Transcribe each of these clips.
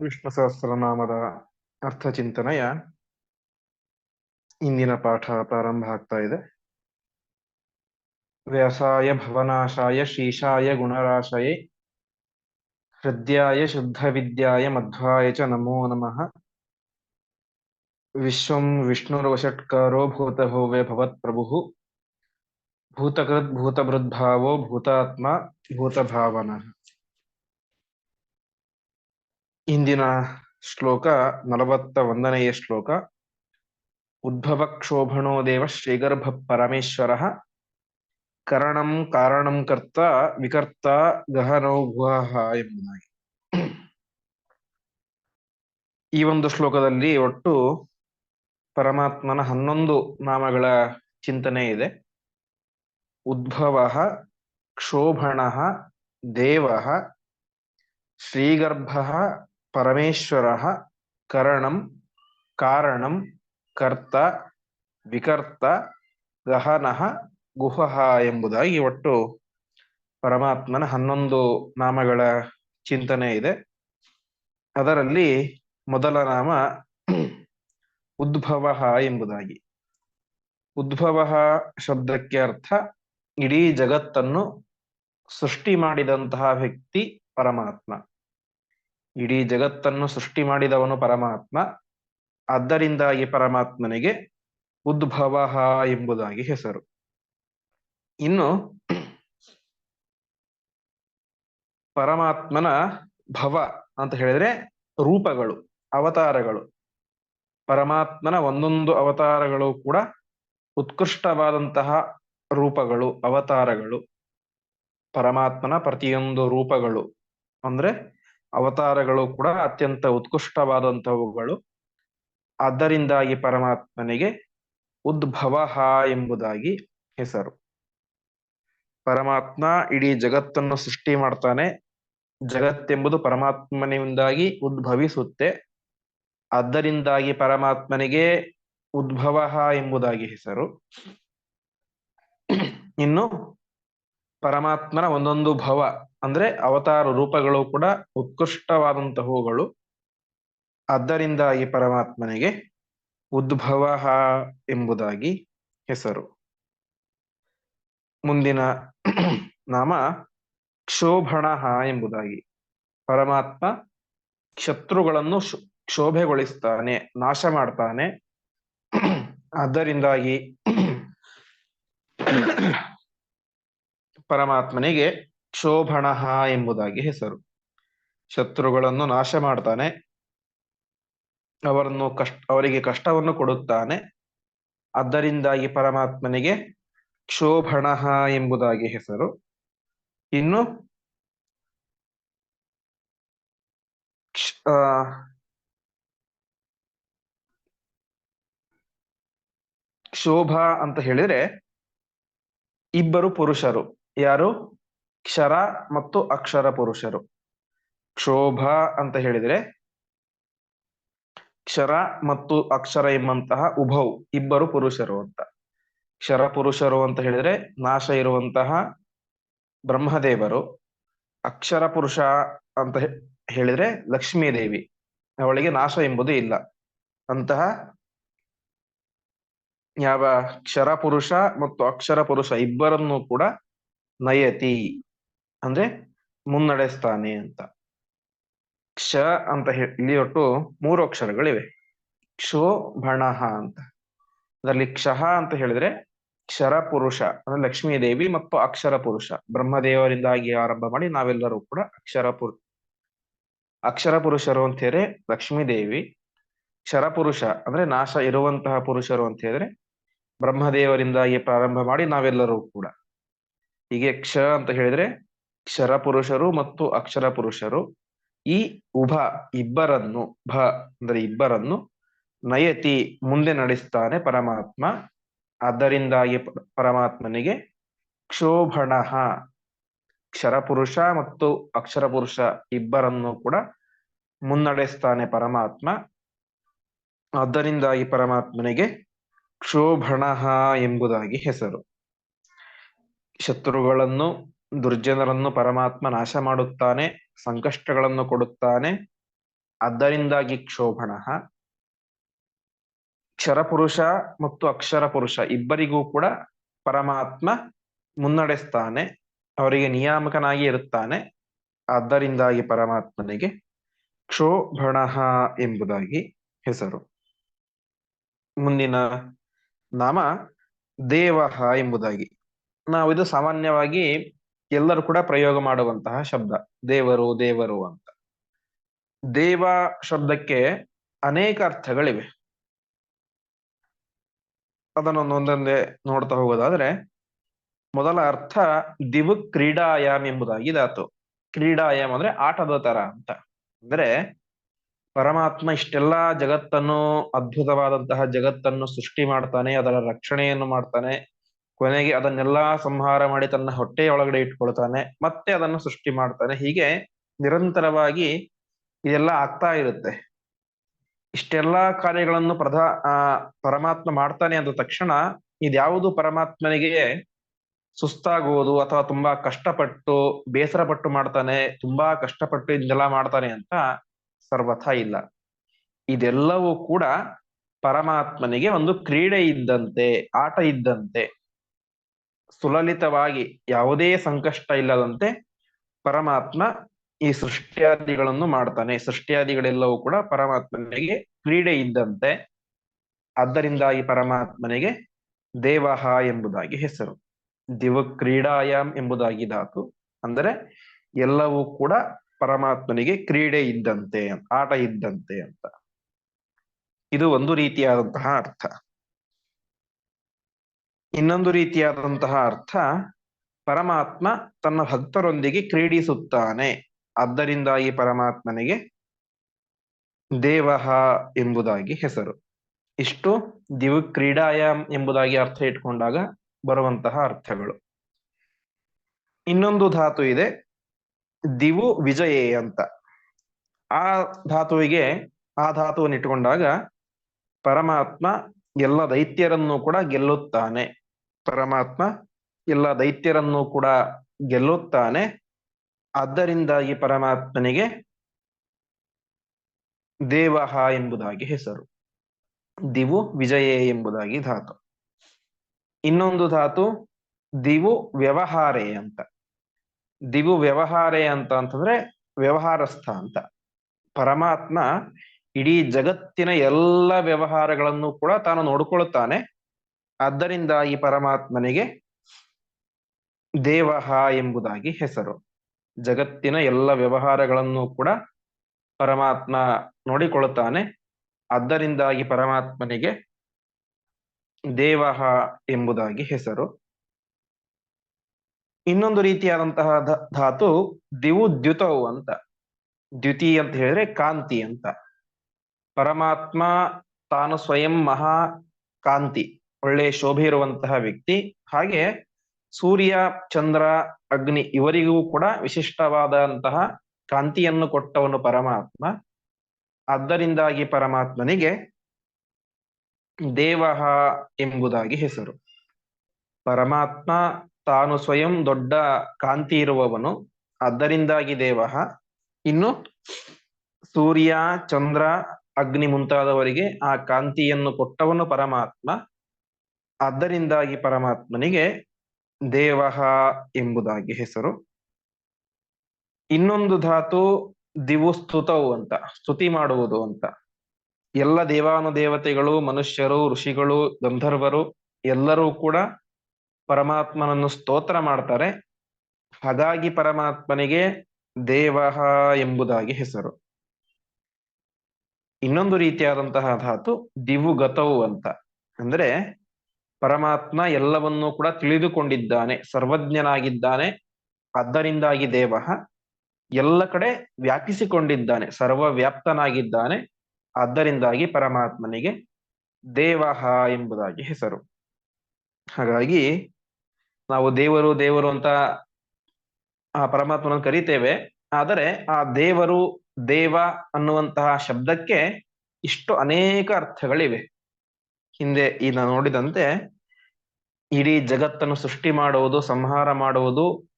ವಿಷ್ಣು ಸಹಸ್ರನಾಮದ ಅರ್ಥಚಿಂತನೆಯ ಇಂದಿನ ಪಾಠ ಪ್ರಾರಂಭ ಆಗ್ತಾ ಇದೆ ವ್ಯಾಸಾಯ ಭವನಾಶಾಯ ಶೀಶಾಯ ಗುಣರಾಶಯೇ ಹೃದಯಾಯ ಶುದ್ಧ ವಿದ್ಯಾಯ ಮಧ್ವಾಯ ಚ ನಮೋ ನಮಃ ವಿಶ್ವಂ ವಿಷ್ಣುರ್ವಷಟ್ಕಾರೋ ಭೂತಭವ್ಯ ಭವತ್ಪ್ರಭುಃ ಭೂತಕೃತ್ ಭೂತಭೃದ್ಭಾವೋ ಭೂತಾತ್ಮ ಭೂತಭಾವನಃ ಇಂದಿನ ಶ್ಲೋಕ ನಲವತ್ತ ಒಂದನೆಯ ಶ್ಲೋಕ, ಉದ್ಭವ ಕ್ಷೋಭಣೋ ದೇವ ಶ್ರೀಗರ್ಭ ಪರಮೇಶ್ವರ, ಕರಣಂ ಕಾರಣಂ ಕರ್ತ ವಿಕರ್ತ ಗಹನೋ ಗುಹ ಎಂಬುದಾಗಿ. ಈ ಒಂದು ಶ್ಲೋಕದಲ್ಲಿ ಒಟ್ಟು ಪರಮಾತ್ಮನ ಹನ್ನೊಂದು ನಾಮಗಳ ಚಿಂತನೆ ಇದೆ. ಉದ್ಭವ, ಕ್ಷೋಭಣ, ದೇವ, ಶ್ರೀಗರ್ಭ ಪರಮೇಶ್ವರ ಕರಣಂ ಕಾರಣಂ ಕರ್ತ ವಿಕರ್ತ ಗಹನಃ ಗುಹಃ ಎಂಬುದಾಗಿ ಒಟ್ಟು ಪರಮಾತ್ಮನ ಹನ್ನೊಂದು ನಾಮಗಳ ಚಿಂತನೆ ಇದೆ. ಅದರಲ್ಲಿ ಮೊದಲ ನಾಮ ಉದ್ಭವ ಎಂಬುದಾಗಿ. ಉದ್ಭವ ಶಬ್ದಕ್ಕೆ ಅರ್ಥ ಇಡೀ ಜಗತ್ತನ್ನು ಸೃಷ್ಟಿ ಮಾಡಿದಂತಹ ವ್ಯಕ್ತಿ ಪರಮಾತ್ಮ. ಇಡೀ ಜಗತ್ತನ್ನು ಸೃಷ್ಟಿ ಮಾಡಿದವನು ಪರಮಾತ್ಮ. ಆದ್ದರಿಂದ ಈ ಪರಮಾತ್ಮನಿಗೆ ಉದ್ಭವ ಎಂಬುದಾಗಿ ಹೆಸರು. ಇನ್ನು ಪರಮಾತ್ಮನ ಭವ ಅಂತ ಹೇಳಿದ್ರೆ ರೂಪಗಳು, ಅವತಾರಗಳು. ಪರಮಾತ್ಮನ ಒಂದೊಂದು ಅವತಾರಗಳು ಕೂಡ ಉತ್ಕೃಷ್ಟವಾದಂತಹ ರೂಪಗಳು, ಅವತಾರಗಳು. ಪರಮಾತ್ಮನ ಪ್ರತಿಯೊಂದು ರೂಪಗಳು. ಅಂದ್ರೆ ಅವತಾರಗಳು ಕೂಡ ಅತ್ಯಂತ ಉತ್ಕೃಷ್ಟವಾದಂಥವುಗಳು. ಆದ್ದರಿಂದಾಗಿ ಪರಮಾತ್ಮನಿಗೆ ಉದ್ಭವ ಎಂಬುದಾಗಿ ಹೆಸರು. ಪರಮಾತ್ಮ ಇಡೀ ಜಗತ್ತನ್ನು ಸೃಷ್ಟಿ ಮಾಡ್ತಾನೆ. ಜಗತ್ತೆಂಬುದು ಪರಮಾತ್ಮನಿಂದಾಗಿ ಉದ್ಭವಿಸುತ್ತೆ. ಆದ್ದರಿಂದಾಗಿ ಪರಮಾತ್ಮನಿಗೆ ಉದ್ಭವ ಎಂಬುದಾಗಿ ಹೆಸರು. ಇನ್ನು ಪರಮಾತ್ಮನ ಒಂದೊಂದು ಭವ, ಅಂದ್ರೆ ಅವತಾರ ರೂಪಗಳು ಕೂಡ ಉತ್ಕೃಷ್ಟವಾದಂತಹವುಗಳು. ಆದ್ದರಿಂದ ಈ ಪರಮಾತ್ಮನಿಗೆ ಉದ್ಭವ ಎಂಬುದಾಗಿ ಹೆಸರು. ಮುಂದಿನ ನಾಮ ಕ್ಷೋಭಣ ಎಂಬುದಾಗಿ. ಪರಮಾತ್ಮ ಶತ್ರುಗಳನ್ನು ಕ್ಷೋಭೆಗೊಳಿಸ್ತಾನೆ, ನಾಶ ಮಾಡ್ತಾನೆ. ಆದ್ದರಿಂದಾಗಿ ಪರಮಾತ್ಮನಿಗೆ ಕ್ಷೋಭಣ ಎಂಬುದಾಗಿ ಹೆಸರು. ಶತ್ರುಗಳನ್ನು ನಾಶ ಮಾಡ್ತಾನೆ. ಅವರನ್ನು ಕಷ್ಟ ಅವರಿಗೆ ಕಷ್ಟವನ್ನು ಕೊಡುತ್ತಾನೆ. ಆದ್ದರಿಂದಾಗಿ ಪರಮಾತ್ಮನಿಗೆ ಕ್ಷೋಭಣ ಎಂಬುದಾಗಿ ಹೆಸರು. ಇನ್ನು ಕ್ಷೋಭ ಅಂತ ಹೇಳಿದ್ರೆ ಇಬ್ಬರು ಪುರುಷರು. ಯಾರು? ಕ್ಷರ ಮತ್ತು ಅಕ್ಷರ ಪುರುಷರು. ಕ್ಷೋಭ ಅಂತ ಹೇಳಿದ್ರೆ ಕ್ಷರ ಮತ್ತು ಅಕ್ಷರ ಎಂಬಂತಹ ಉಭೌ ಇಬ್ಬರು ಪುರುಷರು ಅಂತ. ಕ್ಷರ ಪುರುಷರು ಅಂತ ಹೇಳಿದ್ರೆ ನಾಶ ಇರುವಂತಹ ಬ್ರಹ್ಮದೇವರು. ಅಕ್ಷರ ಪುರುಷ ಅಂತ ಹೇಳಿದ್ರೆ ಲಕ್ಷ್ಮೀದೇವಿ. ಅವಳಿಗೆ ನಾಶ ಎಂಬುದು ಇಲ್ಲ. ಅಂತಹ ಯಾವ ಕ್ಷರ ಪುರುಷ ಮತ್ತು ಅಕ್ಷರ ಪುರುಷ ಇಬ್ಬರನ್ನು ಕೂಡ ನಯತಿ ಅಂದ್ರೆ ಮುನ್ನಡೆಸ್ತಾನೆ ಅಂತ. ಕ್ಷ ಅಂತ ಇಲ್ಲಿ ಒಟ್ಟು ಮೂರು ಅಕ್ಷರಗಳಿವೆ. ಕ್ಷೋ ಭಣಹ ಅಂತ. ಅದರಲ್ಲಿ ಕ್ಷಹ ಅಂತ ಹೇಳಿದ್ರೆ ಕ್ಷರ ಪುರುಷ, ಅಂದ್ರೆ ಲಕ್ಷ್ಮೀದೇವಿ ಮತ್ತು ಅಕ್ಷರ ಪುರುಷ. ಬ್ರಹ್ಮದೇವರಿಂದಾಗಿ ಆರಂಭ ಮಾಡಿ ನಾವೆಲ್ಲರೂ ಕೂಡ ಅಕ್ಷರ ಪುರು, ಅಕ್ಷರ ಪುರುಷರು ಅಂತ ಹೇಳಿದ್ರೆ ಲಕ್ಷ್ಮೀದೇವಿ, ಕ್ಷರ ಪುರುಷ ಅಂದ್ರೆ ನಾಶ ಇರುವಂತಹ ಪುರುಷರು ಅಂತ ಹೇಳಿದ್ರೆ ಬ್ರಹ್ಮದೇವರಿಂದಾಗಿ ಪ್ರಾರಂಭ ಮಾಡಿ ನಾವೆಲ್ಲರೂ ಕೂಡ. ಹೀಗೆ ಕ್ಷ ಅಂತ ಹೇಳಿದ್ರೆ ಕ್ಷರ ಪುರುಷರು ಮತ್ತು ಅಕ್ಷರ ಪುರುಷರು. ಈ ಉಭ ಇಬ್ಬರನ್ನು, ಭ ಅಂದ್ರೆ ಇಬ್ಬರನ್ನು ನಯತಿ ಮುಂದೆ ನಡೆಸ್ತಾನೆ ಪರಮಾತ್ಮ. ಅದರಿಂದಾಗಿ ಪರಮಾತ್ಮನಿಗೆ ಕ್ಷೋಭಣ. ಕ್ಷರ ಪುರುಷ ಮತ್ತು ಅಕ್ಷರ ಪುರುಷ ಇಬ್ಬರನ್ನು ಕೂಡ ಮುನ್ನಡೆಸ್ತಾನೆ ಪರಮಾತ್ಮ. ಅದರಿಂದಾಗಿ ಪರಮಾತ್ಮನಿಗೆ ಕ್ಷೋಭಣ ಎಂಬುದಾಗಿ ಹೆಸರು. ಶತ್ರುಗಳನ್ನು, ದುರ್ಜನರನ್ನು ಪರಮಾತ್ಮ ನಾಶ ಮಾಡುತ್ತಾನೆ, ಸಂಕಷ್ಟಗಳನ್ನು ಕೊಡುತ್ತಾನೆ. ಅದರಿಂದಾಗಿ ಕ್ಷೋಭಣ ಕ್ಷರಪುರುಷ ಮತ್ತು ಅಕ್ಷರ ಪುರುಷ ಇಬ್ಬರಿಗೂ ಕೂಡ ಪರಮಾತ್ಮ ಮುನ್ನಡೆಸ್ತಾನೆ, ಅವರಿಗೆ ನಿಯಾಮಕನಾಗಿ ಇರುತ್ತಾನೆ. ಆದ್ದರಿಂದಾಗಿ ಪರಮಾತ್ಮನಿಗೆ ಕ್ಷೋಭಣ ಎಂಬುದಾಗಿ ಹೆಸರು. ಮುಂದಿನ ನಾಮ ದೇವಹ ಎಂಬುದಾಗಿ. ನಾವು ಇದು ಸಾಮಾನ್ಯವಾಗಿ ಎಲ್ಲರೂ ಕೂಡ ಪ್ರಯೋಗ ಮಾಡುವಂತಹ ಶಬ್ದ. ದೇವರು ದೇವರು ಅಂತ. ದೇವ ಶಬ್ದಕ್ಕೆ ಅನೇಕ ಅರ್ಥಗಳಿವೆ. ಅದನ್ನು ಒಂದೊಂದೇ ನೋಡ್ತಾ ಹೋಗೋದಾದ್ರೆ, ಮೊದಲ ಅರ್ಥ ದಿವು ಕ್ರೀಡಾಯಾಮ್ ಎಂಬುದಾಗಿ ಧಾತು ಕ್ರೀಡಾಯಾಮ್ ಅಂದ್ರೆ ಆಟದ ತರ ಅಂತ. ಅಂದ್ರೆ ಪರಮಾತ್ಮ ಇಷ್ಟೆಲ್ಲಾ ಜಗತ್ತನ್ನು ಅದ್ಭುತವಾದಂತಹ ಜಗತ್ತನ್ನು ಸೃಷ್ಟಿ ಮಾಡ್ತಾನೆ, ಅದರ ರಕ್ಷಣೆಯನ್ನು ಮಾಡ್ತಾನೆ ಕೊನೆಗೆ ಅದನ್ನೆಲ್ಲ ಸಂಹಾರ ಮಾಡಿ ತನ್ನ ಹೊಟ್ಟೆಯ ಒಳಗಡೆ ಇಟ್ಕೊಳ್ತಾನೆ, ಮತ್ತೆ ಅದನ್ನು ಸೃಷ್ಟಿ ಮಾಡ್ತಾನೆ. ಹೀಗೆ ನಿರಂತರವಾಗಿ ಇದೆಲ್ಲ ಆಗ್ತಾ ಇರುತ್ತೆ. ಇಷ್ಟೆಲ್ಲಾ ಕಾರ್ಯಗಳನ್ನು ಪ್ರಧಾ ಪರಮಾತ್ಮ ಮಾಡ್ತಾನೆ ಅಂದ ತಕ್ಷಣ ಇದ್ಯಾವುದು ಪರಮಾತ್ಮನಿಗೆ ಸುಸ್ತಾಗುವುದು ಅಥವಾ ತುಂಬಾ ಕಷ್ಟಪಟ್ಟು ಬೇಸರ ಪಟ್ಟು ಮಾಡ್ತಾನೆ, ತುಂಬಾ ಕಷ್ಟಪಟ್ಟು ಇದೆಲ್ಲ ಮಾಡ್ತಾನೆ ಅಂತ ಸರ್ವಥ ಇಲ್ಲ. ಇದೆಲ್ಲವೂ ಕೂಡ ಪರಮಾತ್ಮನಿಗೆ ಒಂದು ಕ್ರೀಡೆ ಇದ್ದಂತೆ, ಆಟ ಇದ್ದಂತೆ. ಸುಲಲಿತವಾಗಿ ಯಾವುದೇ ಸಂಕಷ್ಟ ಇಲ್ಲದಂತೆ ಪರಮಾತ್ಮ ಈ ಸೃಷ್ಟಿಯಾದಿಗಳನ್ನು ಮಾಡ್ತಾನೆ. ಸೃಷ್ಟಿಯಾದಿಗಳೆಲ್ಲವೂ ಕೂಡ ಪರಮಾತ್ಮನಿಗೆ ಕ್ರೀಡೆ ಇದ್ದಂತೆ. ಆದ್ದರಿಂದ ಈ ಪರಮಾತ್ಮನಿಗೆ ದೇವಹ ಎಂಬುದಾಗಿ ಹೆಸರು. ದಿವ ಕ್ರೀಡಾಯಾಮ್ ಎಂಬುದಾಗಿ ಧಾತು. ಅಂದರೆ ಎಲ್ಲವೂ ಕೂಡ ಪರಮಾತ್ಮನಿಗೆ ಕ್ರೀಡೆ ಇದ್ದಂತೆ, ಆಟ ಇದ್ದಂತೆ ಅಂತ. ಇದು ಒಂದು ರೀತಿಯಾದಂತಹ ಅರ್ಥ. ಇನ್ನೊಂದು ರೀತಿಯಾದಂತಹ ಅರ್ಥ, ಪರಮಾತ್ಮ ತನ್ನ ಭಕ್ತರೊಂದಿಗೆ ಕ್ರೀಡಿಸುತ್ತಾನೆ. ಆದ್ದರಿಂದ ಈ ಪರಮಾತ್ಮನಿಗೆ ದೇವಹ ಎಂಬುದಾಗಿ ಹೆಸರು. ಇಷ್ಟು ದಿವ್ ಕ್ರೀಡಾಯಾಮ್ ಎಂಬುದಾಗಿ ಅರ್ಥ ಇಟ್ಕೊಂಡಾಗ ಬರುವಂತಹ ಅರ್ಥಗಳು. ಇನ್ನೊಂದು ಧಾತು ಇದೆ, ದಿವು ವಿಜಯೇ ಅಂತ. ಆ ಧಾತುವಿಗೆ ಆ ಧಾತುವನ್ನು ಇಟ್ಟುಕೊಂಡಾಗ ಪರಮಾತ್ಮ ಎಲ್ಲ ದೈತ್ಯರನ್ನು ಕೂಡ ಗೆಲ್ಲುತ್ತಾನೆ. ಪರಮಾತ್ಮ ಎಲ್ಲ ದೈತ್ಯರನ್ನು ಕೂಡ ಗೆಲ್ಲುತ್ತಾನೆ. ಆದ್ದರಿಂದ ಈ ಪರಮಾತ್ಮನಿಗೆ ದೇವಹ ಎಂಬುದಾಗಿ ಹೆಸರು. ದಿವು ವಿಜಯೇ ಎಂಬುದಾಗಿ ಧಾತು. ಇನ್ನೊಂದು ಧಾತು ದಿವು ವ್ಯವಹಾರೇ ಅಂತ. ದಿವು ವ್ಯವಹಾರೇ ಅಂತ ಅಂತಂದ್ರೆ ವ್ಯವಹಾರಸ್ಥ ಅಂತ. ಪರಮಾತ್ಮ ಇಡೀ ಜಗತ್ತಿನ ಎಲ್ಲ ವ್ಯವಹಾರಗಳನ್ನು ಕೂಡ ತಾನು ನೋಡಿಕೊಳ್ಳುತ್ತಾನೆ. ಆದ್ದರಿಂದ ಈ ಪರಮಾತ್ಮನಿಗೆ ದೇವಹ ಎಂಬುದಾಗಿ ಹೆಸರು. ಜಗತ್ತಿನ ಎಲ್ಲ ವ್ಯವಹಾರಗಳನ್ನು ಕೂಡ ಪರಮಾತ್ಮ ನೋಡಿಕೊಳ್ಳುತ್ತಾನೆ. ಆದ್ದರಿಂದಾಗಿ ಪರಮಾತ್ಮನಿಗೆ ದೇವಹ ಎಂಬುದಾಗಿ ಹೆಸರು. ಇನ್ನೊಂದು ರೀತಿಯಾದಂತಹ ಧಾತು ದಿವು ದ್ಯುತವು ಅಂತ. ದ್ಯುತಿ ಅಂತ ಹೇಳಿದ್ರೆ ಕಾಂತಿ ಅಂತ. ಪರಮಾತ್ಮ ತಾನು ಸ್ವಯಂ ಮಹಾ ಕಾಂತಿ, ಒಳ್ಳೆ ಶೋಭೆ ಇರುವಂತಹ ವ್ಯಕ್ತಿ. ಹಾಗೆ ಸೂರ್ಯ, ಚಂದ್ರ, ಅಗ್ನಿ ಇವರಿಗೂ ಕೂಡ ವಿಶಿಷ್ಟವಾದಂತಹ ಕಾಂತಿಯನ್ನು ಕೊಟ್ಟವನು ಪರಮಾತ್ಮ. ಆದ್ದರಿಂದಾಗಿ ಪರಮಾತ್ಮನಿಗೆ ದೇವಹ ಎಂಬುದಾಗಿ ಹೆಸರು. ಪರಮಾತ್ಮ ತಾನು ಸ್ವಯಂ ದೊಡ್ಡ ಕಾಂತಿ ಇರುವವನು, ಆದ್ದರಿಂದಾಗಿ ದೇವಹ ಇನ್ನು ಸೂರ್ಯ, ಚಂದ್ರ ಅಗ್ನಿ ಮುಂತಾದವರಿಗೆ ಆ ಕಾಂತಿಯನ್ನು ಕೊಟ್ಟವನು ಪರಮಾತ್ಮ. ಅದರಿಂದಾಗಿ ಪರಮಾತ್ಮನಿಗೆ ದೇವಹ ಎಂಬುದಾಗಿ ಹೆಸರು. ಇನ್ನೊಂದು ಧಾತು ದಿವು ಸ್ತುತವು ಅಂತ, ಸ್ತುತಿ ಮಾಡುವುದು ಅಂತ. ಎಲ್ಲ ದೇವಾನುದೇವತೆಗಳು, ಮನುಷ್ಯರು, ಋಷಿಗಳು, ಗಂಧರ್ವರು ಎಲ್ಲರೂ ಕೂಡ ಪರಮಾತ್ಮನನ್ನು ಸ್ತೋತ್ರ ಮಾಡ್ತಾರೆ. ಹಾಗಾಗಿ ಪರಮಾತ್ಮನಿಗೆ ದೇವಹ ಎಂಬುದಾಗಿ ಹೆಸರು. ಇನ್ನೊಂದು ರೀತಿಯಾದಂತಹ ಧಾತು ದಿವುಗತವು ಅಂತ. ಅಂದ್ರೆ ಪರಮಾತ್ಮ ಎಲ್ಲವನ್ನೂ ಕೂಡ ತಿಳಿದುಕೊಂಡಿದ್ದಾನೆ, ಸರ್ವಜ್ಞನಾಗಿದ್ದಾನೆ ಅದರಿಂದಾಗಿ ದೇವಹ ಎಲ್ಲ ಕಡೆ ವ್ಯಾಪಿಸಿಕೊಂಡಿದ್ದಾನೆ, ಸರ್ವವ್ಯಾಪ್ತನಾಗಿದ್ದಾನೆ, ಆದ್ದರಿಂದಾಗಿ ಪರಮಾತ್ಮನಿಗೆ ದೇವಹ ಎಂಬುದಾಗಿ ಹೆಸರು. ಹಾಗಾಗಿ ನಾವು ದೇವರು ದೇವರು ಅಂತ ಆ ಪರಮಾತ್ಮನನ್ನು ಕರಿತೇವೆ, ಆದರೆ ಆ ದೇವರು ದೇವ ಅನ್ನುವಂತಹ ಶಬ್ದಕ್ಕೆ ಇಷ್ಟು ಅನೇಕ ಅರ್ಥಗಳಿವೆ. ಹಿಂದೆ ಈಗ ನೋಡಿದಂತೆ ಇಡೀ ಜಗತ್ತನ್ನು ಸೃಷ್ಟಿ ಮಾಡುವುದು, ಸಂಹಾರ ಮಾಡುವುದು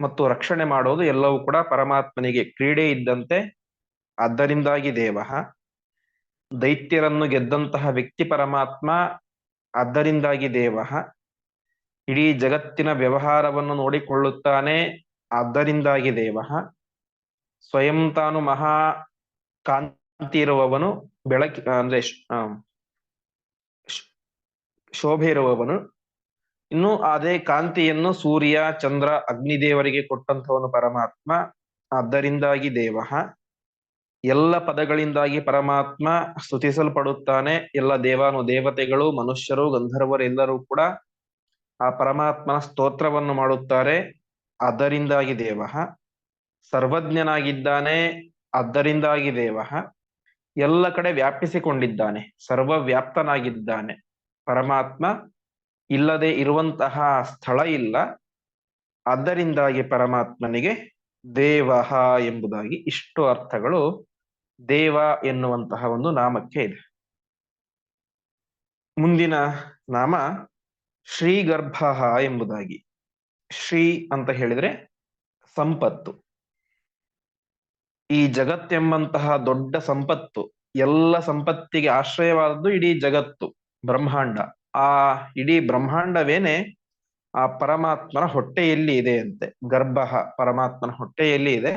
ಮತ್ತು ರಕ್ಷಣೆ ಮಾಡುವುದು ಎಲ್ಲವೂ ಕೂಡ ಪರಮಾತ್ಮನಿಗೆ ಕ್ರೀಡೆ ಇದ್ದಂತೆ. ಆದ್ದರಿಂದಾಗಿ ದೇವ ದೈತ್ಯರನ್ನು ಗೆದ್ದಂತಹ ವ್ಯಕ್ತಿ ಪರಮಾತ್ಮ, ಆದ್ದರಿಂದಾಗಿ ದೇವ ಇಡೀ ಜಗತ್ತಿನ ವ್ಯವಹಾರವನ್ನು ನೋಡಿಕೊಳ್ಳುತ್ತಾನೆ, ಆದ್ದರಿಂದಾಗಿ ದೇವ ಸ್ವಯಂ ತಾನು ಮಹಾ ಕಾಂತಿ ಇರುವವನು ಬೆಳಕಿ, ಅಂದ್ರೆ ಶೋಭೆ ಇರುವವನು ಇನ್ನು ಅದೇ ಕಾಂತಿಯನ್ನು ಸೂರ್ಯ, ಚಂದ್ರ, ಅಗ್ನಿದೇವರಿಗೆ ಕೊಟ್ಟಂತವನು ಪರಮಾತ್ಮ. ಆದ್ದರಿಂದಾಗಿ ದೇವ. ಎಲ್ಲ ಪದಗಳಿಂದಾಗಿ ಪರಮಾತ್ಮ ಸ್ತುತಿಸಲ್ಪಡುತ್ತಾನೆ. ಎಲ್ಲ ದೇವಾನು ದೇವತೆಗಳು ಮನುಷ್ಯರು ಗಂಧರ್ವರೆಲ್ಲರೂ ಕೂಡ ಆ ಪರಮಾತ್ಮನ ಸ್ತೋತ್ರವನ್ನು ಮಾಡುತ್ತಾರೆ. ಅದರಿಂದಾಗಿ ದೇವ. ಸರ್ವಜ್ಞನಾಗಿದ್ದಾನೆ ಅದರಿಂದಾಗಿ ದೇವ ಎಲ್ಲ ಕಡೆ ವ್ಯಾಪಿಸಿಕೊಂಡಿದ್ದಾನೆ, ಸರ್ವವ್ಯಾಪ್ತನಾಗಿದ್ದಾನೆ. ಪರಮಾತ್ಮ ಇಲ್ಲದೆ ಇರುವಂತಹ ಸ್ಥಳ ಇಲ್ಲ ಅದರಿಂದಾಗಿ ಪರಮಾತ್ಮನಿಗೆ ದೇವಹ ಎಂಬುದಾಗಿ ಇಷ್ಟು ಅರ್ಥಗಳು ದೇವ ಎನ್ನುವಂತಹ ಒಂದು ನಾಮಕ್ಕೆ ಇದೆ. ಮುಂದಿನ ನಾಮ ಶ್ರೀಗರ್ಭ ಎಂಬುದಾಗಿ. ಶ್ರೀ ಅಂತ ಹೇಳಿದ್ರೆ ಸಂಪತ್ತು. ಈ ಜಗತ್ತೆಂಬಂತಹ ದೊಡ್ಡ ಸಂಪತ್ತು, ಎಲ್ಲ ಸಂಪತ್ತಿಗೆ ಆಶ್ರಯವಾದದ್ದು ಇಡೀ ಜಗತ್ತು, ಬ್ರಹ್ಮಾಂಡ. ಆ ಇಡೀ ಬ್ರಹ್ಮಾಂಡವೇನೆ ಆ ಪರಮಾತ್ಮನ ಹೊಟ್ಟೆಯಲ್ಲಿ ಇದೆ ಅಂತೆ ಗರ್ಭ ಪರಮಾತ್ಮನ ಹೊಟ್ಟೆಯಲ್ಲಿ ಇದೆ.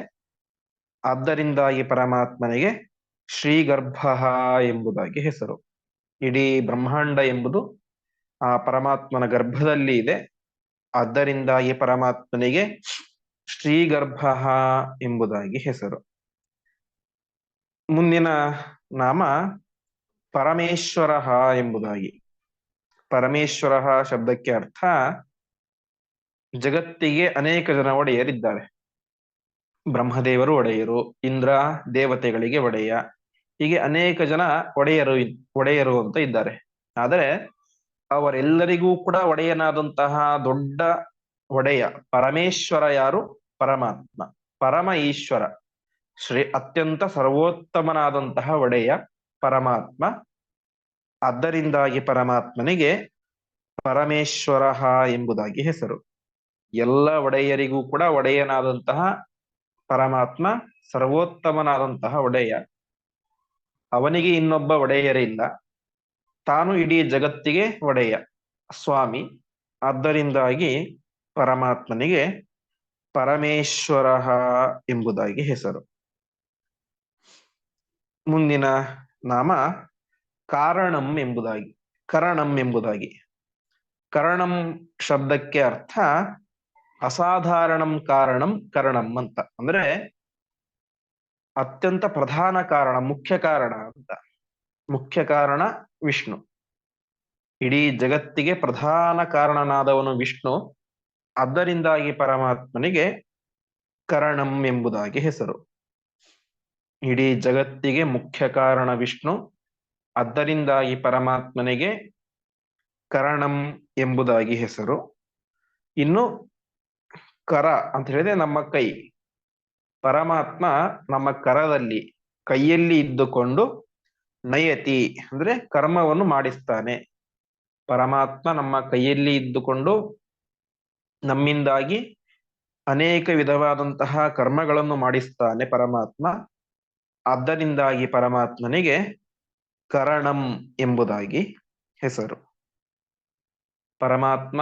ಆದ್ದರಿಂದಾಗಿ ಪರಮಾತ್ಮನಿಗೆ ಶ್ರೀಗರ್ಭ ಎಂಬುದಾಗಿ ಹೆಸರು. ಇಡೀ ಬ್ರಹ್ಮಾಂಡ ಎಂಬುದು ಆ ಪರಮಾತ್ಮನ ಗರ್ಭದಲ್ಲಿ ಇದೆ. ಆದ್ದರಿಂದಾಗಿ ಪರಮಾತ್ಮನಿಗೆ ಶ್ರೀಗರ್ಭ ಎಂಬುದಾಗಿ ಹೆಸರು. ಮುಂದಿನ ನಾಮ ಪರಮೇಶ್ವರ ಎಂಬುದಾಗಿ. ಪರಮೇಶ್ವರ ಶಬ್ದಕ್ಕೆ ಅರ್ಥ ಜಗತ್ತಿಗೆ ಅನೇಕ ಜನ ಒಡೆಯರಿದ್ದಾರೆ. ಬ್ರಹ್ಮದೇವರು ಒಡೆಯರು, ಇಂದ್ರ ದೇವತೆಗಳಿಗೆ ಒಡೆಯ, ಹೀಗೆ ಅನೇಕ ಜನ ಒಡೆಯರು ಒಡೆಯರು ಅಂತ ಇದ್ದಾರೆ. ಆದರೆ ಅವರೆಲ್ಲರಿಗೂ ಕೂಡ ಒಡೆಯನಾದಂತಹ ದೊಡ್ಡ ಒಡೆಯ, ಪರಮೇಶ್ವರ ಯಾರು? ಪರಮಾತ್ಮ. ಪರಮ ಈಶ್ವರ. ಶ್ರೀ ಅತ್ಯಂತ ಸರ್ವೋತ್ತಮನಾದಂತಹ ಒಡೆಯ ಪರಮಾತ್ಮ. ಅದರಿಂದಾಗಿ ಪರಮಾತ್ಮನಿಗೆ ಪರಮೇಶ್ವರ ಎಂಬುದಾಗಿ ಹೆಸರು. ಎಲ್ಲ ಒಡೆಯರಿಗೂ ಕೂಡ ಒಡೆಯನಾದಂತಹ ಪರಮಾತ್ಮ, ಸರ್ವೋತ್ತಮನಾದಂತಹ ಒಡೆಯ. ಅವನಿಗೆ ಇನ್ನೊಬ್ಬ ಒಡೆಯರಿಲ್ಲ. ತಾನು ಇಡೀ ಜಗತ್ತಿಗೆ ಒಡೆಯ, ಸ್ವಾಮಿ. ಆದ್ದರಿಂದಾಗಿ ಪರಮಾತ್ಮನಿಗೆ ಪರಮೇಶ್ವರ ಎಂಬುದಾಗಿ ಹೆಸರು. ಮುಂದಿನ ನಾಮ ಕಾರಣಂ ಎಂಬುದಾಗಿ, ಕರಣಂ ಎಂಬುದಾಗಿ. ಕರಣಂ ಶಬ್ದಕ್ಕೆ ಅರ್ಥ ಅಸಾಧಾರಣಂ ಕಾರಣಂ ಕರಣಂ ಅಂತ. ಅಂದ್ರೆ ಅತ್ಯಂತ ಪ್ರಧಾನ ಕಾರಣ, ಮುಖ್ಯ ಕಾರಣ ಅಂತ. ಮುಖ್ಯ ಕಾರಣ ವಿಷ್ಣು. ಇಡೀ ಜಗತ್ತಿಗೆ ಪ್ರಧಾನ ಕಾರಣನಾದವನು ವಿಷ್ಣು. ಅದರಿಂದಾಗಿ ಪರಮಾತ್ಮನಿಗೆ ಕರಣಂ ಎಂಬುದಾಗಿ ಹೆಸರು. ಇಡೀ ಜಗತ್ತಿಗೆ ಮುಖ್ಯ ಕಾರಣ ವಿಷ್ಣು. ಅದರಿಂದಾಗಿ ಪರಮಾತ್ಮನಿಗೆ ಕರಣಂ ಎಂಬುದಾಗಿ ಹೆಸರು. ಇನ್ನು ಕರ ಅಂತ ಹೇಳಿದ್ರೆ ನಮ್ಮ ಕೈ. ಪರಮಾತ್ಮ ನಮ್ಮ ಕರದಲ್ಲಿ, ಕೈಯಲ್ಲಿ ಇದ್ದುಕೊಂಡು ನಯತಿ ಅಂದ್ರೆ ಕರ್ಮವನ್ನು ಮಾಡಿಸ್ತಾನೆ. ಪರಮಾತ್ಮ ನಮ್ಮ ಕೈಯಲ್ಲಿ ಇದ್ದುಕೊಂಡು ನಮ್ಮಿಂದಾಗಿ ಅನೇಕ ವಿಧವಾದಂತಹ ಕರ್ಮಗಳನ್ನು ಮಾಡಿಸ್ತಾನೆ ಪರಮಾತ್ಮ. ಆದ್ದರಿಂದಾಗಿ ಪರಮಾತ್ಮನಿಗೆ ಕರಣಂ ಎಂಬುದಾಗಿ ಹೆಸರು. ಪರಮಾತ್ಮ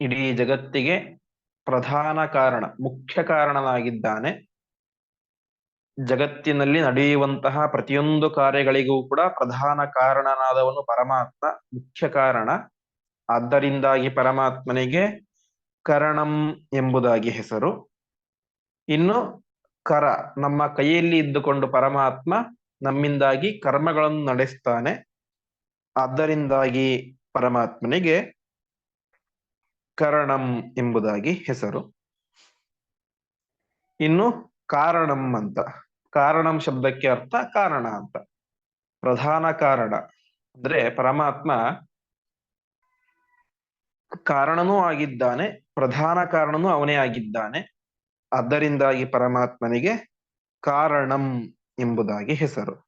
ಇಡೀ ಜಗತ್ತಿಗೆ ಪ್ರಧಾನ ಕಾರಣ, ಮುಖ್ಯ ಕಾರಣನಾಗಿದ್ದಾನೆ. ಜಗತ್ತಿನಲ್ಲಿ ನಡೆಯುವಂತಹ ಪ್ರತಿಯೊಂದು ಕಾರ್ಯಗಳಿಗೂ ಕೂಡ ಪ್ರಧಾನ ಕಾರಣನಾದವನು ಪರಮಾತ್ಮ, ಮುಖ್ಯ ಕಾರಣ. ಆದ್ದರಿಂದಾಗಿ ಪರಮಾತ್ಮನಿಗೆ ಕರಣಂ ಎಂಬುದಾಗಿ ಹೆಸರು. ಇನ್ನು ಕರ, ನಮ್ಮ ಕೈಯಲ್ಲಿ ಇದ್ದುಕೊಂಡು ಪರಮಾತ್ಮ ನಮ್ಮಿಂದಾಗಿ ಕರ್ಮಗಳನ್ನು ನಡೆಸ್ತಾನೆ. ಆದ್ದರಿಂದಾಗಿ ಪರಮಾತ್ಮನಿಗೆ ಕರಣಂ ಎಂಬುದಾಗಿ ಹೆಸರು. ಇನ್ನು ಕಾರಣಂ ಅಂತ. ಕಾರಣಂ ಶಬ್ದಕ್ಕೆ ಅರ್ಥ ಕಾರಣ ಅಂತ. ಪ್ರಧಾನ ಕಾರಣ. ಅಂದ್ರೆ ಪರಮಾತ್ಮ ಕಾರಣನೂ ಆಗಿದ್ದಾನೆ, ಪ್ರಧಾನ ಕಾರಣನೂ ಅವನೇ ಆಗಿದ್ದಾನೆ. ಅದರಿಂದಾಗಿ ಪರಮಾತ್ಮನಿಗೆ ಕಾರಣಂ ಎಂಬುದಾಗಿ ಹೆಸರು.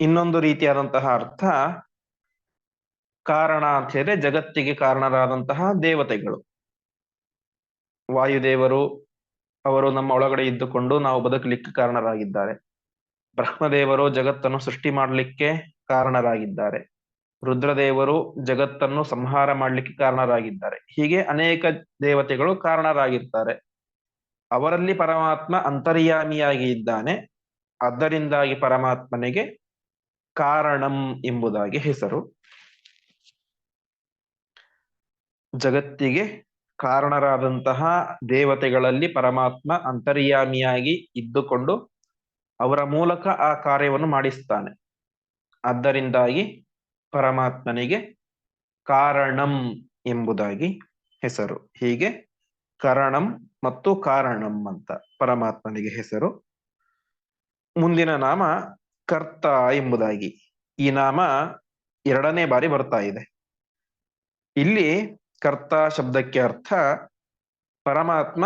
ಇನ್ನೊಂದು ರೀತಿಯಾದಂತಹ ಅರ್ಥ, ಕಾರಣ ಅಂತ ಹೇಳಿದ್ರೆ ಜಗತ್ತಿಗೆ ಕಾರಣರಾದಂತಹ ದೇವತೆಗಳು. ವಾಯುದೇವರು, ಅವರು ನಮ್ಮ ಒಳಗಡೆ ಇದ್ದುಕೊಂಡು ನಾವು ಬದುಕಲಿಕ್ಕೆ ಕಾರಣರಾಗಿದ್ದಾರೆ. ಬ್ರಹ್ಮದೇವರು ಜಗತ್ತನ್ನು ಸೃಷ್ಟಿ ಮಾಡಲಿಕ್ಕೆ ಕಾರಣರಾಗಿದ್ದಾರೆ. ರುದ್ರದೇವರು ಜಗತ್ತನ್ನು ಸಂಹಾರ ಮಾಡಲಿಕ್ಕೆ ಕಾರಣರಾಗಿದ್ದಾರೆ. ಹೀಗೆ ಅನೇಕ ದೇವತೆಗಳು ಕಾರಣರಾಗಿರ್ತಾರೆ. ಅವರಲ್ಲಿ ಪರಮಾತ್ಮ ಅಂತರ್ಯಾಮಿಯಾಗಿ ಇದ್ದಾನೆ. ಅದರಿಂದಾಗಿ ಪರಮಾತ್ಮನಿಗೆ ಕಾರಣಂ ಎಂಬುದಾಗಿ ಹೆಸರು. ಜಗತ್ತಿಗೆ ಕಾರಣರಾದಂತಹ ದೇವತೆಗಳಲ್ಲಿ ಪರಮಾತ್ಮ ಅಂತರ್ಯಾಮಿಯಾಗಿ ಇದ್ದುಕೊಂಡು ಅವರ ಮೂಲಕ ಆ ಕಾರ್ಯವನ್ನು ಮಾಡಿಸ್ತಾನೆ. ಆದ್ದರಿಂದಾಗಿ ಪರಮಾತ್ಮನಿಗೆ ಕಾರಣಂ ಎಂಬುದಾಗಿ ಹೆಸರು. ಹೀಗೆ ಕರಣಂ ಮತ್ತು ಕಾರಣಂ ಅಂತ ಪರಮಾತ್ಮನಿಗೆ ಹೆಸರು. ಮುಂದಿನ ನಾಮ ಕರ್ತ ಎಂಬುದಾಗಿ. ಈ ನಾಮ ಎರಡನೇ ಬಾರಿ ಬರ್ತಾ ಇದೆ. ಇಲ್ಲಿ ಕರ್ತ ಶಬ್ದಕ್ಕೆ ಅರ್ಥ ಪರಮಾತ್ಮ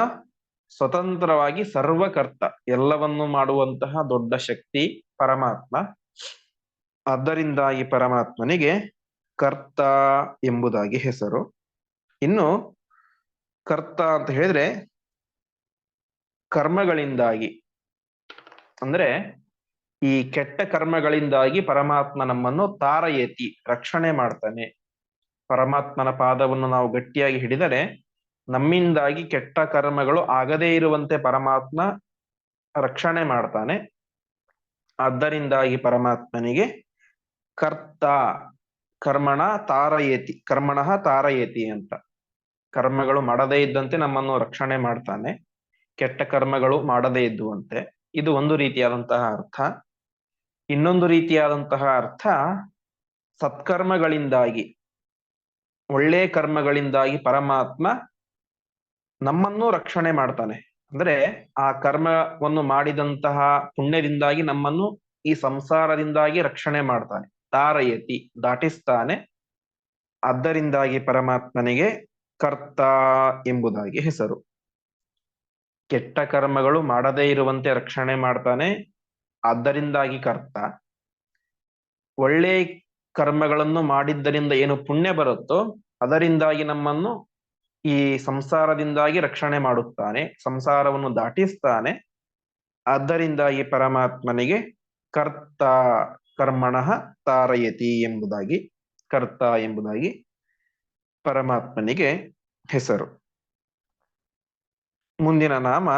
ಸ್ವತಂತ್ರವಾಗಿ ಸರ್ವಕರ್ತ ಎಲ್ಲವನ್ನು ಮಾಡುವಂತಹ ದೊಡ್ಡ ಶಕ್ತಿ ಪರಮಾತ್ಮ. ಆದ್ದರಿಂದ ಈ ಪರಮಾತ್ಮನಿಗೆ ಕರ್ತ ಎಂಬುದಾಗಿ ಹೆಸರು. ಇನ್ನು ಕರ್ತ ಅಂತ ಹೇಳಿದ್ರೆ ಕರ್ಮಗಳಿಂದಾಗಿ. ಅಂದ್ರೆ ಈ ಕೆಟ್ಟ ಕರ್ಮಗಳಿಂದಾಗಿ ಪರಮಾತ್ಮ ನಮ್ಮನ್ನು ತಾರಯತಿ, ರಕ್ಷಣೆ ಮಾಡ್ತಾನೆ. ಪರಮಾತ್ಮನ ಪಾದವನ್ನು ನಾವು ಗಟ್ಟಿಯಾಗಿ ಹಿಡಿದರೆ ನಮ್ಮಿಂದಾಗಿ ಕೆಟ್ಟ ಕರ್ಮಗಳು ಆಗದೇ ಇರುವಂತೆ ಪರಮಾತ್ಮ ರಕ್ಷಣೆ ಮಾಡ್ತಾನೆ. ಆದ್ದರಿಂದಾಗಿ ಪರಮಾತ್ಮನಿಗೆ ಕರ್ತ, ಕರ್ಮಣ, ತಾರಯತಿ, ಕರ್ಮಣಃ ತಾರಯತಿ ಅಂತ. ಕರ್ಮಗಳು ಮಾಡದೇ ಇದ್ದಂತೆ ನಮ್ಮನ್ನು ರಕ್ಷಣೆ ಮಾಡ್ತಾನೆ. ಕೆಟ್ಟ ಕರ್ಮಗಳು ಮಾಡದೇ ಇದ್ದುವಂತೆ. ಇದು ಒಂದು ರೀತಿಯಾದಂತಹ ಅರ್ಥ. ಇನ್ನೊಂದು ರೀತಿಯಾದಂತಹ ಅರ್ಥ, ಸತ್ಕರ್ಮಗಳಿಂದಾಗಿ, ಒಳ್ಳೆ ಕರ್ಮಗಳಿಂದಾಗಿ ಪರಮಾತ್ಮ ನಮ್ಮನ್ನು ರಕ್ಷಣೆ ಮಾಡ್ತಾನೆ. ಅಂದ್ರೆ ಆ ಕರ್ಮವನ್ನು ಮಾಡಿದಂತಹ ಪುಣ್ಯದಿಂದಾಗಿ ನಮ್ಮನ್ನು ಈ ಸಂಸಾರದಿಂದಾಗಿ ರಕ್ಷಣೆ ಮಾಡ್ತಾನೆ. ತಾರಯತಿ, ದಾಟಿಸ್ತಾನೆ. ಅದರಿಂದಾಗಿ ಪರಮಾತ್ಮನಿಗೆ ಕರ್ತ ಎಂಬುದಾಗಿ ಹೆಸರು. ಕೆಟ್ಟ ಕರ್ಮಗಳು ಮಾಡದೇ ಇರುವಂತೆ ರಕ್ಷಣೆ ಮಾಡ್ತಾನೆ. ಅದರಿಂದಾಗಿ ಕರ್ತ. ಒಳ್ಳೆ ಕರ್ಮಗಳನ್ನು ಮಾಡಿದ್ದರಿಂದ ಏನು ಪುಣ್ಯ ಬರುತ್ತೋ, ಅದರಿಂದಾಗಿ ನಮ್ಮನ್ನು ಈ ಸಂಸಾರದಿಂದಾಗಿ ರಕ್ಷಣೆ ಮಾಡುತ್ತಾನೆ. ಸಂಸಾರವನ್ನು ದಾಟಿಸ್ತಾನೆ. ಆದ್ದರಿಂದಾಗಿ ಪರಮಾತ್ಮನಿಗೆ ಕರ್ತ ಕರ್ಮಣಃ ತಾರಯತಿ ಎಂಬುದಾಗಿ, ಕರ್ತ ಎಂಬುದಾಗಿ ಪರಮಾತ್ಮನಿಗೆ ಹೆಸರು. ಮುಂದಿನ ನಾಮ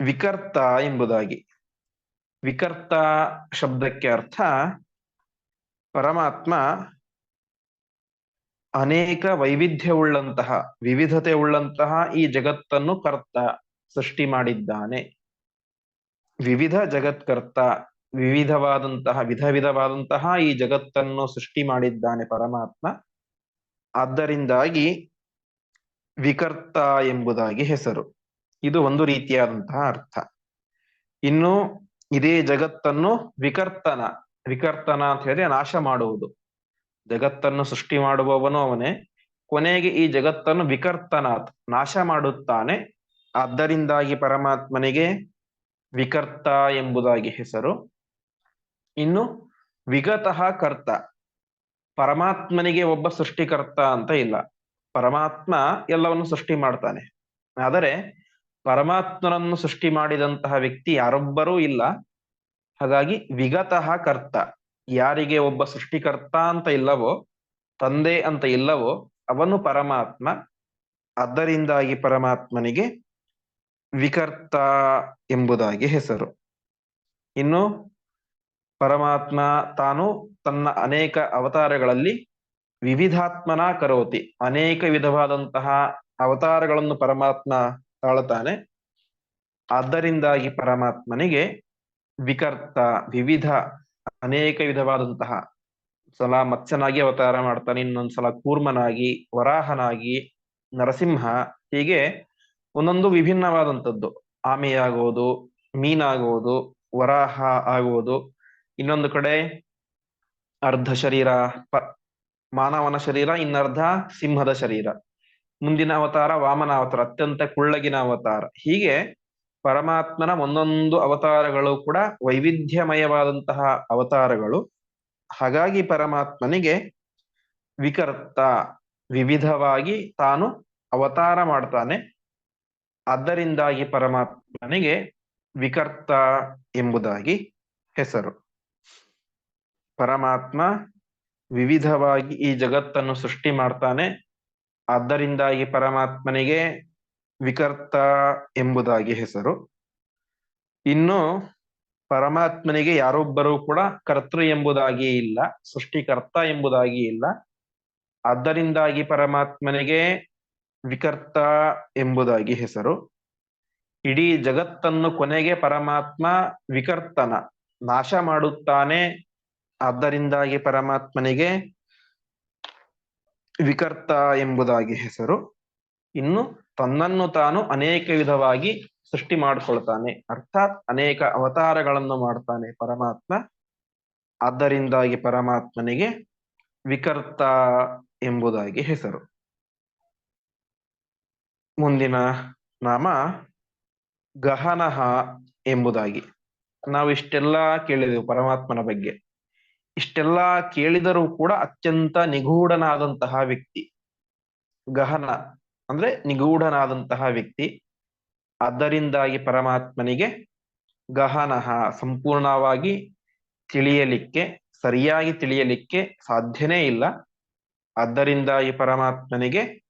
ವಿಕರ್ತ ಎಂಬುದಾಗಿ. ವಿಕರ್ತ ಶಬ್ದಕ್ಕೆ ಅರ್ಥ ಪರಮಾತ್ಮ ಅನೇಕ ವೈವಿಧ್ಯವುಳ್ಳಂತಹ ವಿವಿಧತೆ ಉಳ್ಳಂತಹ ಈ ಜಗತ್ತನ್ನು ಕರ್ತ ಸೃಷ್ಟಿ ಮಾಡಿದ್ದಾನೆ. ವಿವಿಧ ಜಗತ್ಕರ್ತ ವಿವಿಧವಾದಂತಹ ವಿಧ ವಿಧವಾದಂತಹ ಈ ಜಗತ್ತನ್ನು ಸೃಷ್ಟಿ ಮಾಡಿದ್ದಾನೆ ಪರಮಾತ್ಮ. ಆದ್ದರಿಂದಾಗಿ ವಿಕರ್ತ ಎಂಬುದಾಗಿ ಹೆಸರು. ಇದು ಒಂದು ರೀತಿಯಾದಂತಹ ಅರ್ಥ. ಇನ್ನು ಇದೇ ಜಗತ್ತನ್ನು ವಿಕರ್ತನ ವಿಕರ್ತನ ಅಂತ ಹೇಳಿದ್ರೆ ನಾಶ ಮಾಡುವುದು. ಜಗತ್ತನ್ನು ಸೃಷ್ಟಿ ಮಾಡುವವನು ಅವನೇ. ಕೊನೆಗೆ ಈ ಜಗತ್ತನ್ನು ವಿಕರ್ತನಾತ್, ನಾಶ ಮಾಡುತ್ತಾನೆ. ಆದ್ದರಿಂದಾಗಿ ಪರಮಾತ್ಮನಿಗೆ ವಿಕರ್ತ ಎಂಬುದಾಗಿ ಹೆಸರು. ಇನ್ನು ವಿಗತಃ ಕರ್ತ. ಪರಮಾತ್ಮನಿಗೆ ಒಬ್ಬ ಸೃಷ್ಟಿಕರ್ತ ಅಂತ ಇಲ್ಲ. ಪರಮಾತ್ಮ ಎಲ್ಲವನ್ನು ಸೃಷ್ಟಿ ಮಾಡ್ತಾನೆ. ಆದರೆ ಪರಮಾತ್ಮನನ್ನು ಸೃಷ್ಟಿ ಮಾಡಿದಂತಹ ವ್ಯಕ್ತಿ ಯಾರೊಬ್ಬರೂ ಇಲ್ಲ. ಹಾಗಾಗಿ ವಿಗತಃ ಕರ್ತ. ಯಾರಿಗೆ ಒಬ್ಬ ಸೃಷ್ಟಿಕರ್ತ ಅಂತ ಇಲ್ಲವೋ, ತಂದೆ ಅಂತ ಇಲ್ಲವೋ, ಅವನು ಪರಮಾತ್ಮ. ಅದರಿಂದಾಗಿ ಪರಮಾತ್ಮನಿಗೆ ವಿಕರ್ತ ಎಂಬುದಾಗಿ ಹೆಸರು. ಇನ್ನು ಪರಮಾತ್ಮ ತಾನು ತನ್ನ ಅನೇಕ ಅವತಾರಗಳಲ್ಲಿ ವಿವಿಧಾತ್ಮನ ಕರೋತಿ. ಅನೇಕ ವಿಧವಾದಂತಹ ಅವತಾರಗಳನ್ನು ಪರಮಾತ್ಮ ತಾಳುತ್ತಾನೆ. ಆದ್ದರಿಂದಾಗಿ ಪರಮಾತ್ಮನಿಗೆ ವಿಕರ್ತ, ವಿವಿಧ, ಅನೇಕ ವಿಧವಾದಂತಹ ಸಲ ಮತ್ಸ್ಯನಾಗಿ ಅವತಾರ ಮಾಡ್ತಾನೆ ಇನ್ನೊಂದ್ಸಲ ಕೂರ್ಮನಾಗಿ, ವರಾಹನಾಗಿ, ನರಸಿಂಹ, ಹೀಗೆ ಒಂದೊಂದು ವಿಭಿನ್ನವಾದಂಥದ್ದು. ಆಮೆಯಾಗುವುದು ಮೀನಾಗುವುದು ವರಾಹ ಆಗುವುದು ಇನ್ನೊಂದು ಕಡೆ ಅರ್ಧ ಶರೀರ ಮಾನವನ ಶರೀರ, ಇನ್ನರ್ಧ ಸಿಂಹದ ಶರೀರ. ಮುಂದಿನ ಅವತಾರ ವಾಮನ ಅವತಾರ, ಅತ್ಯಂತ ಕುಳ್ಳಗಿನ ಅವತಾರ. ಹೀಗೆ ಪರಮಾತ್ಮನ ಒಂದೊಂದು ಅವತಾರಗಳು ಕೂಡ ವೈವಿಧ್ಯಮಯವಾದಂತಹ ಅವತಾರಗಳು. ಹಾಗಾಗಿ ಪರಮಾತ್ಮನಿಗೆ ವಿಕರ್ತ, ವಿವಿಧವಾಗಿ ತಾನು ಅವತಾರ ಮಾಡ್ತಾನೆ. ಅದರಿಂದಾಗಿ ಪರಮಾತ್ಮನಿಗೆ ವಿಕರ್ತ ಎಂಬುದಾಗಿ ಹೆಸರು. ಪರಮಾತ್ಮ ವಿವಿಧವಾಗಿ ಈ ಜಗತ್ತನ್ನು ಸೃಷ್ಟಿ ಮಾಡ್ತಾನೆ. ಆದ್ದರಿಂದಾಗಿ ಪರಮಾತ್ಮನಿಗೆ ವಿಕರ್ತ ಎಂಬುದಾಗಿ ಹೆಸರು. ಇನ್ನು ಪರಮಾತ್ಮನಿಗೆ ಯಾರೊಬ್ಬರೂ ಕೂಡ ಕರ್ತೃ ಎಂಬುದಾಗಿ ಇಲ್ಲ, ಸೃಷ್ಟಿಕರ್ತ ಎಂಬುದಾಗಿ ಇಲ್ಲ. ಆದ್ದರಿಂದಾಗಿ ಪರಮಾತ್ಮನಿಗೆ ವಿಕರ್ತ ಎಂಬುದಾಗಿ ಹೆಸರು. ಇಡೀ ಜಗತ್ತನ್ನು ಕೊನೆಗೆ ಪರಮಾತ್ಮ ವಿಕರ್ತನ, ನಾಶ ಮಾಡುತ್ತಾನೆ ಆದ್ದರಿಂದಾಗಿ ಪರಮಾತ್ಮನಿಗೆ ವಿಕರ್ತ ಎಂಬುದಾಗಿ ಹೆಸರು. ಇನ್ನು ತನ್ನನ್ನು ತಾನು ಅನೇಕ ವಿಧವಾಗಿ ಸೃಷ್ಟಿ ಮಾಡಿಕೊಳ್ತಾನೆ. ಅರ್ಥಾತ್ ಅನೇಕ ಅವತಾರಗಳನ್ನು ಮಾಡ್ತಾನೆ ಪರಮಾತ್ಮ. ಆದ್ದರಿಂದಾಗಿ ಪರಮಾತ್ಮನಿಗೆ ವಿಕರ್ತ ಎಂಬುದಾಗಿ ಹೆಸರು. ಮುಂದಿನ ನಾಮ ಗಹನಹ ಎಂಬುದಾಗಿ. ನಾವು ಇಷ್ಟೆಲ್ಲ ಕೇಳಿದೆವು ಪರಮಾತ್ಮನ ಬಗ್ಗೆ. ಇಷ್ಟೆಲ್ಲ ಕೇಳಿದರೂ ಕೂಡ ಅತ್ಯಂತ ನಿಗೂಢನಾದಂತಹ ವ್ಯಕ್ತಿ. ಗಹನ, ಅಂದ್ರೆ ನಿಗೂಢನಾದಂತಹ ವ್ಯಕ್ತಿ. ಅದರಿಂದಾಗಿ ಪರಮಾತ್ಮನಿಗೆ ಗಹನಃ ಸಂಪೂರ್ಣವಾಗಿ ತಿಳಿಯಲಿಕ್ಕೆ, ಸರಿಯಾಗಿ ತಿಳಿಯಲಿಕ್ಕೆ ಸಾಧ್ಯನೇ ಇಲ್ಲ. ಅದರಿಂದಾಗಿ ಪರಮಾತ್ಮನಿಗೆ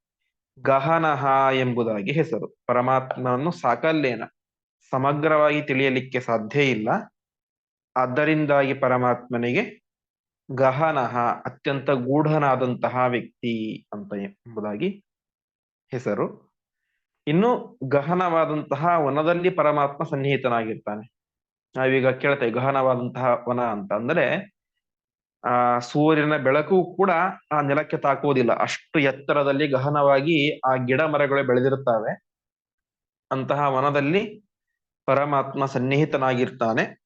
ಗಹನಃ ಎಂಬುದಾಗಿ ಹೆಸರು. ಪರಮಾತ್ಮನನ್ನು ಸಾಕಲ್ಲೇನ, ಸಮಗ್ರವಾಗಿ ತಿಳಿಯಲಿಕ್ಕೆ ಸಾಧ್ಯ ಇಲ್ಲ. ಅದರಿಂದಾಗಿ ಪರಮಾತ್ಮನಿಗೆ ಗಹನಃ ಅತ್ಯಂತ ಗೂಢನಾದಂತಹ ವ್ಯಕ್ತಿ ಅಂತ ಎಂಬುದಾಗಿ ಹೆಸರು. ಇನ್ನು ಗಹನವಾದಂತಹ ವನದಲ್ಲಿ ಪರಮಾತ್ಮ ಸನ್ನಿಹಿತನಾಗಿರ್ತಾನೆ. ನಾವೀಗ ಕೇಳ್ತೇವೆ ಗಹನವಾದಂತಹ ವನ ಅಂತ. ಅಂದ್ರೆ, ಆ, ಸೂರ್ಯನ ಬೆಳಕು ಕೂಡ ಆ ನೆಲಕ್ಕೆ ತಾಕುವುದಿಲ್ಲ. ಅಷ್ಟು ಎತ್ತರದಲ್ಲಿ ಗಹನವಾಗಿ ಆ ಗಿಡ ಮರಗಳು ಬೆಳೆದಿರುತ್ತವೆ. ಅಂತಹ ವನದಲ್ಲಿ ಪರಮಾತ್ಮ ಸನ್ನಿಹಿತನಾಗಿರ್ತಾನೆ.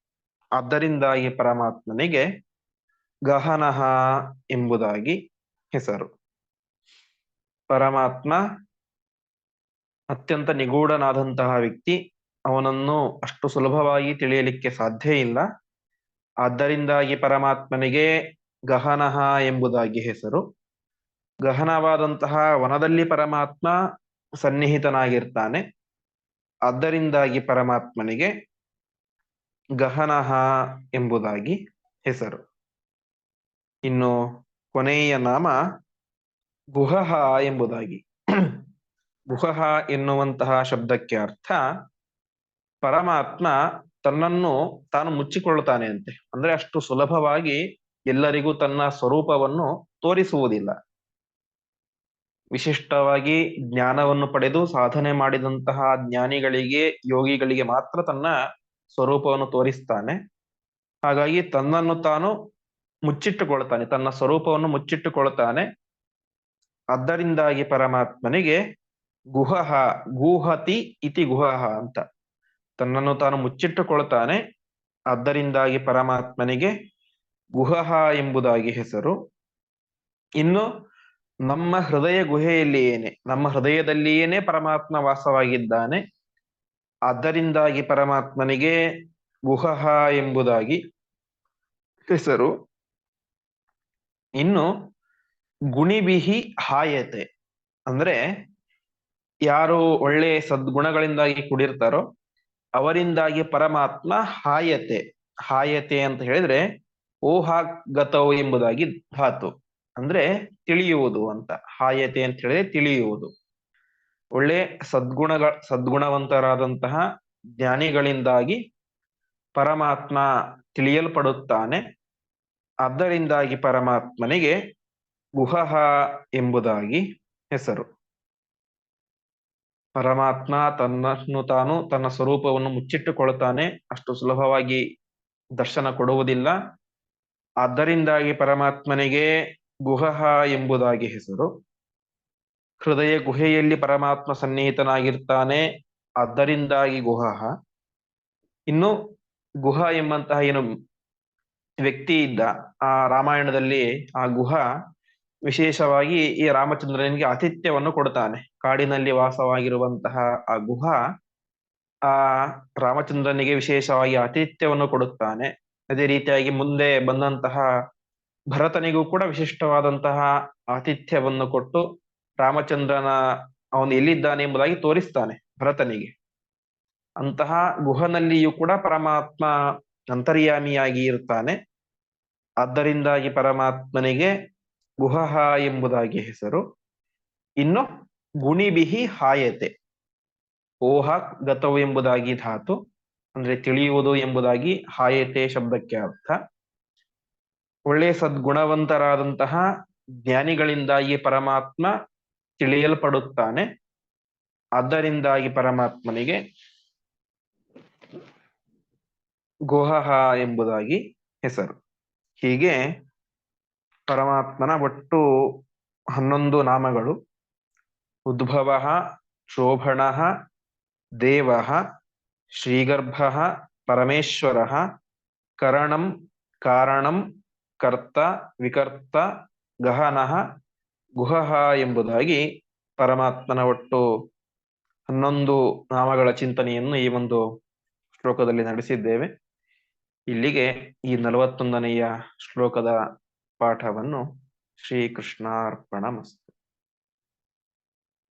ಆದ್ದರಿಂದಾಗಿ ಪರಮಾತ್ಮನಿಗೆ ಗಹನಃ ಎಂಬುದಾಗಿ ಹೆಸರು. ಪರಮಾತ್ಮ ಅತ್ಯಂತ ನಿಗೂಢನಾದಂತಹ ವ್ಯಕ್ತಿ. ಅವನನ್ನು ಅಷ್ಟು ಸುಲಭವಾಗಿ ತಿಳಿಯಲಿಕ್ಕೆ ಸಾಧ್ಯ ಇಲ್ಲ. ಆದ್ದರಿಂದಾಗಿ ಪರಮಾತ್ಮನಿಗೆ ಗಹನಃ ಎಂಬುದಾಗಿ ಹೆಸರು. ಗಹನವಾದಂತಹ ವನದಲ್ಲಿ ಪರಮಾತ್ಮ ಸನ್ನಿಹಿತನಾಗಿರ್ತಾನೆ. ಆದ್ದರಿಂದಾಗಿ ಪರಮಾತ್ಮನಿಗೆ ಗಹನಃ ಎಂಬುದಾಗಿ ಹೆಸರು. ಇನ್ನು ಕೊನೆಯ ನಾಮ ಗುಹಹ ಎಂಬುದಾಗಿ. ಗುಹಹ ಎನ್ನುವಂತಹ ಶಬ್ದಕ್ಕೆ ಅರ್ಥ ಪರಮಾತ್ಮ ತನ್ನನ್ನು ತಾನು ಮುಚ್ಚಿಕೊಳ್ಳುತ್ತಾನೆ ಅಂತೆ. ಅಂದ್ರೆ ಅಷ್ಟು ಸುಲಭವಾಗಿ ಎಲ್ಲರಿಗೂ ತನ್ನ ಸ್ವರೂಪವನ್ನು ತೋರಿಸುವುದಿಲ್ಲ. ವಿಶಿಷ್ಟವಾಗಿ ಜ್ಞಾನವನ್ನು ಪಡೆದು ಸಾಧನೆ ಮಾಡಿದಂತಹ ಜ್ಞಾನಿಗಳಿಗೆ, ಯೋಗಿಗಳಿಗೆ ಮಾತ್ರ ತನ್ನ ಸ್ವರೂಪವನ್ನು ತೋರಿಸ್ತಾನೆ. ಹಾಗಾಗಿ ತನ್ನನ್ನು ತಾನು ಮುಚ್ಚಿಟ್ಟುಕೊಳ್ತಾನೆ, ತನ್ನ ಸ್ವರೂಪವನ್ನು ಮುಚ್ಚಿಟ್ಟುಕೊಳ್ತಾನೆ. ಅದರಿಂದಾಗಿ ಪರಮಾತ್ಮನಿಗೆ ಗುಹಹ, ಗೂಹತಿ ಇತಿ ಗುಹಹ ಅಂತ. ತನ್ನನ್ನು ತಾನು ಮುಚ್ಚಿಟ್ಟುಕೊಳ್ತಾನೆ, ಅದರಿಂದಾಗಿ ಪರಮಾತ್ಮನಿಗೆ ಗುಹಹ ಎಂಬುದಾಗಿ ಹೆಸರು. ಇನ್ನು ನಮ್ಮ ಹೃದಯ ಗುಹೆಯಲ್ಲಿಯೇನೆ ನಮ್ಮ ಹೃದಯದಲ್ಲಿಯೇನೆ ಪರಮಾತ್ಮ ವಾಸವಾಗಿದ್ದಾನೆ, ಅದರಿಂದಾಗಿ ಪರಮಾತ್ಮನಿಗೆ ಗುಹಹ ಎಂಬುದಾಗಿ ಹೆಸರು. ಇನ್ನು ಗುಣಿಬಿಹಿ ಹಾಯತೆ. ಅಂದ್ರೆ ಯಾರು ಒಳ್ಳೆ ಸದ್ಗುಣಗಳಿಂದಾಗಿ ಕುಡಿರ್ತಾರೋ ಅವರಿಂದಾಗಿ ಪರಮಾತ್ಮ ಹಾಯತೆ. ಹಾಯತೆ ಅಂತ ಹೇಳಿದ್ರೆ ಓಹಾಗತವು ಎಂಬುದಾಗಿ ಧಾತು. ಅಂದ್ರೆ ತಿಳಿಯುವುದು ಅಂತ. ಹಾಯತೆ ಅಂತ ಹೇಳಿದ್ರೆ ತಿಳಿಯುವುದು. ಒಳ್ಳೆ ಸದ್ಗುಣಗಳ ಸದ್ಗುಣವಂತರಾದಂತಹ ಜ್ಞಾನಿಗಳಿಂದಾಗಿ ಪರಮಾತ್ಮ ತಿಳಿಯಲ್ಪಡುತ್ತಾನೆ. ಅದರಿಂದಾಗಿ ಪರಮಾತ್ಮನಿಗೆ ಗುಹಃ ಎಂಬುದಾಗಿ ಹೆಸರು. ಪರಮಾತ್ಮ ತನ್ನನ್ನು ತಾನು ತನ್ನ ಸ್ವರೂಪವನ್ನು ಮುಚ್ಚಿಟ್ಟುಕೊಳ್ಳುತ್ತಾನೆ, ಅಷ್ಟು ಸುಲಭವಾಗಿ ದರ್ಶನ ಕೊಡುವುದಿಲ್ಲ. ಆದ್ದರಿಂದಾಗಿ ಪರಮಾತ್ಮನಿಗೆ ಗುಹಃ ಎಂಬುದಾಗಿ ಹೆಸರು. ಹೃದಯ ಗುಹೆಯಲ್ಲಿ ಪರಮಾತ್ಮ ಸನ್ನಿಹಿತನಾಗಿರ್ತಾನೆ ಆದ್ದರಿಂದಾಗಿ ಗುಹಃ ಇನ್ನು ಗುಹ ಎಂಬಂತಹ ಏನು ವ್ಯಕ್ತಿ ಇದ್ದ ಆ ರಾಮಾಯಣದಲ್ಲಿ ಆ ಗುಹ ವಿಶೇಷವಾಗಿ ಈ ರಾಮಚಂದ್ರನಿಗೆ ಆತಿಥ್ಯವನ್ನು ಕೊಡ್ತಾನೆ. ಕಾಡಿನಲ್ಲಿ ವಾಸವಾಗಿರುವಂತಹ ಆ ಗುಹ ಆ ರಾಮಚಂದ್ರನಿಗೆ ವಿಶೇಷವಾಗಿ ಆತಿಥ್ಯವನ್ನು ಕೊಡುತ್ತಾನೆ. ಅದೇ ರೀತಿಯಾಗಿ ಮುಂದೆ ಬಂದಂತಹ ಭರತನಿಗೂ ಕೂಡ ವಿಶಿಷ್ಟವಾದಂತಹ ಆತಿಥ್ಯವನ್ನು ಕೊಟ್ಟು ರಾಮಚಂದ್ರನ ಅವನು ಎಲ್ಲಿದ್ದಾನೆ ಎಂಬುದಾಗಿ ತೋರಿಸ್ತಾನೆ ಭರತನಿಗೆ. ಅಂತಹ ಗುಹನಲ್ಲಿಯೂ ಕೂಡ ಪರಮಾತ್ಮ ಅಂತರ್ಯಾಮಿಯಾಗಿ ಇರ್ತಾನೆ ಆದ್ದರಿಂದಾಗಿ ಪರಮಾತ್ಮನಿಗೆ ಗುಹಹ ಎಂಬುದಾಗಿ ಹೆಸರು. ಇನ್ನು ಗುಣಿಬಿಹಿ ಹಾಯತೆ. ಓಹ ಗತವು ಎಂಬುದಾಗಿ ಧಾತು, ಅಂದ್ರೆ ತಿಳಿಯುವುದು ಎಂಬುದಾಗಿ ಹಾಯತೆ ಶಬ್ದಕ್ಕೆ ಅರ್ಥ. ಒಳ್ಳೆಯ ಸದ್ಗುಣವಂತರಾದಂತಹ ಜ್ಞಾನಿಗಳಿಂದಾಗಿ ಪರಮಾತ್ಮ ತಿಳಿಯಲ್ಪಡುತ್ತಾನೆ. ಆದ್ದರಿಂದಾಗಿ ಪರಮಾತ್ಮನಿಗೆ ಗುಹಹ ಎಂಬುದಾಗಿ ಹೆಸರು. ಹೀಗೆ ಪರಮಾತ್ಮನ ಒಟ್ಟು ಹನ್ನೊಂದು ನಾಮಗಳು. ಉದ್ಭವ ಶೋಭಣ ದೇವ, ಶ್ರೀಗರ್ಭ, ಪರಮೇಶ್ವರ, ಕರಣಂ, ಕಾರಣಂ, ಕರ್ತ, ವಿಕರ್ತ, ಗಹನಃ ಗುಹಃ ಎಂಬುದಾಗಿ ಪರಮಾತ್ಮನ ಒಟ್ಟು ಹನ್ನೊಂದು ನಾಮಗಳ ಚಿಂತನೆಯನ್ನು ಈ ಒಂದು ಶ್ಲೋಕದಲ್ಲಿ ನಡೆಸಿದ್ದೇವೆ. ಇಲ್ಲಿಗೆ ಈ ನಲವತ್ತೊಂದನೆಯ ಶ್ಲೋಕದ ಪಾಠವನ್ನು ಶ್ರೀಕೃಷ್ಣಾರ್ಪಣ ಮಸ್ತು.